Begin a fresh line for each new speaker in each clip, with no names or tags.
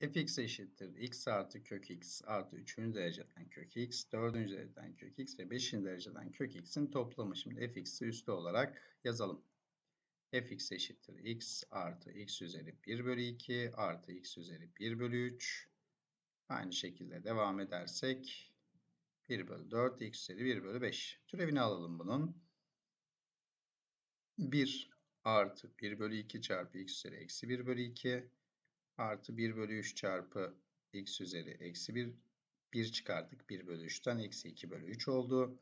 fx eşittir x artı kök x artı 3. dereceden kök x, 4. dereceden kök x ve 5. dereceden kök x'in toplamı. Şimdi fx'i üstü olarak yazalım. fx eşittir x artı x üzeri 1 bölü 2 artı x üzeri 1 bölü 3. Aynı şekilde devam edersek 1 bölü 4 x üzeri 1 bölü 5. Türevini alalım bunun. 1 artı 1 bölü 2 çarpı x üzeri eksi 1 bölü 2 artı 1 bölü 3 çarpı x üzeri eksi 1 1 çıkardık 1 bölü 3'ten eksi 2 bölü 3 oldu.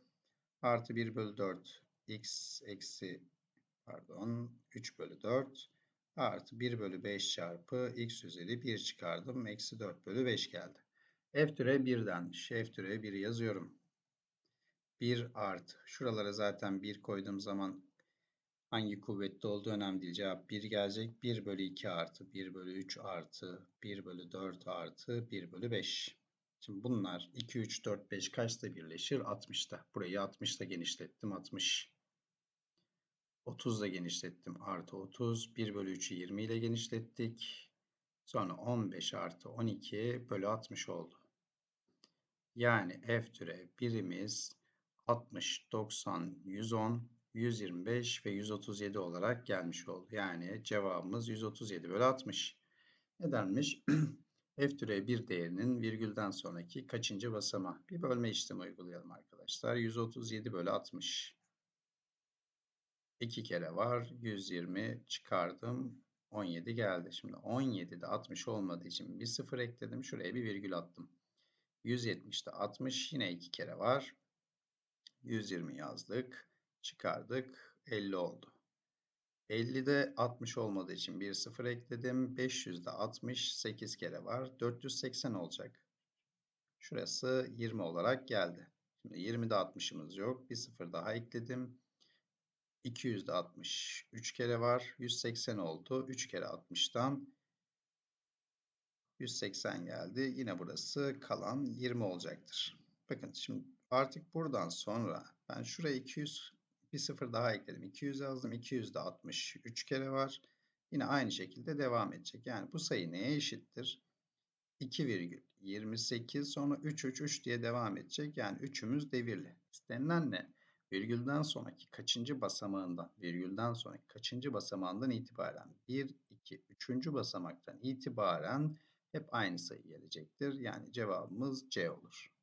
Artı 1 bölü 4 x eksi pardon 3 bölü 4 artı 1 bölü 5 çarpı x üzeri 1 çıkardım. Eksi 4 bölü 5 geldi. F türe 1 denmiş. F türe 1 yazıyorum. 1 artı. Şuralara zaten 1 koyduğum zaman Hangi kuvvette olduğu önemli değil. Cevap 1 gelecek. 1 bölü 2 artı 1 bölü 3 artı 1 bölü 4 artı 1 bölü 5. Şimdi bunlar 2, 3, 4, 5 kaçta birleşir? 60'ta. Burayı 60'ta genişlettim. 60. 30 da genişlettim. Artı 30. 1 bölü 3'ü 20 ile genişlettik. Sonra 15 artı 12 bölü 60 oldu. Yani F türe birimiz 60, 90, 110, 125 ve 137 olarak gelmiş oldu. Yani cevabımız 137 bölü 60. Ne denmiş? F türe 1 değerinin virgülden sonraki kaçıncı basamağı? Bir bölme işlemi uygulayalım arkadaşlar. 137 bölü 60. 2 kere var. 120 çıkardım. 17 geldi. Şimdi 17'de 60 olmadığı için bir sıfır ekledim. Şuraya bir virgül attım. 170'de 60 yine 2 kere var. 120 yazdık çıkardık. 50 oldu. 50'de 60 olmadığı için bir sıfır ekledim. 500'de 60 8 kere var. 480 olacak. Şurası 20 olarak geldi. Şimdi 20'de 60'ımız yok. Bir sıfır daha ekledim. 200'de 60 3 kere var. 180 oldu. 3 kere 60'tan 180 geldi. Yine burası kalan 20 olacaktır. Bakın şimdi artık buradan sonra ben şuraya 200 bir sıfır daha ekledim. 200 yazdım. 200 de 60. 3 kere var. Yine aynı şekilde devam edecek. Yani bu sayı neye eşittir? 2,28 sonra 3 3 3 diye devam edecek. Yani 3'ümüz devirli. İstenilen ne? Virgülden sonraki kaçıncı basamağından, virgülden sonraki kaçıncı basamağından itibaren 1, 2, 3. basamaktan itibaren hep aynı sayı gelecektir. Yani cevabımız C olur.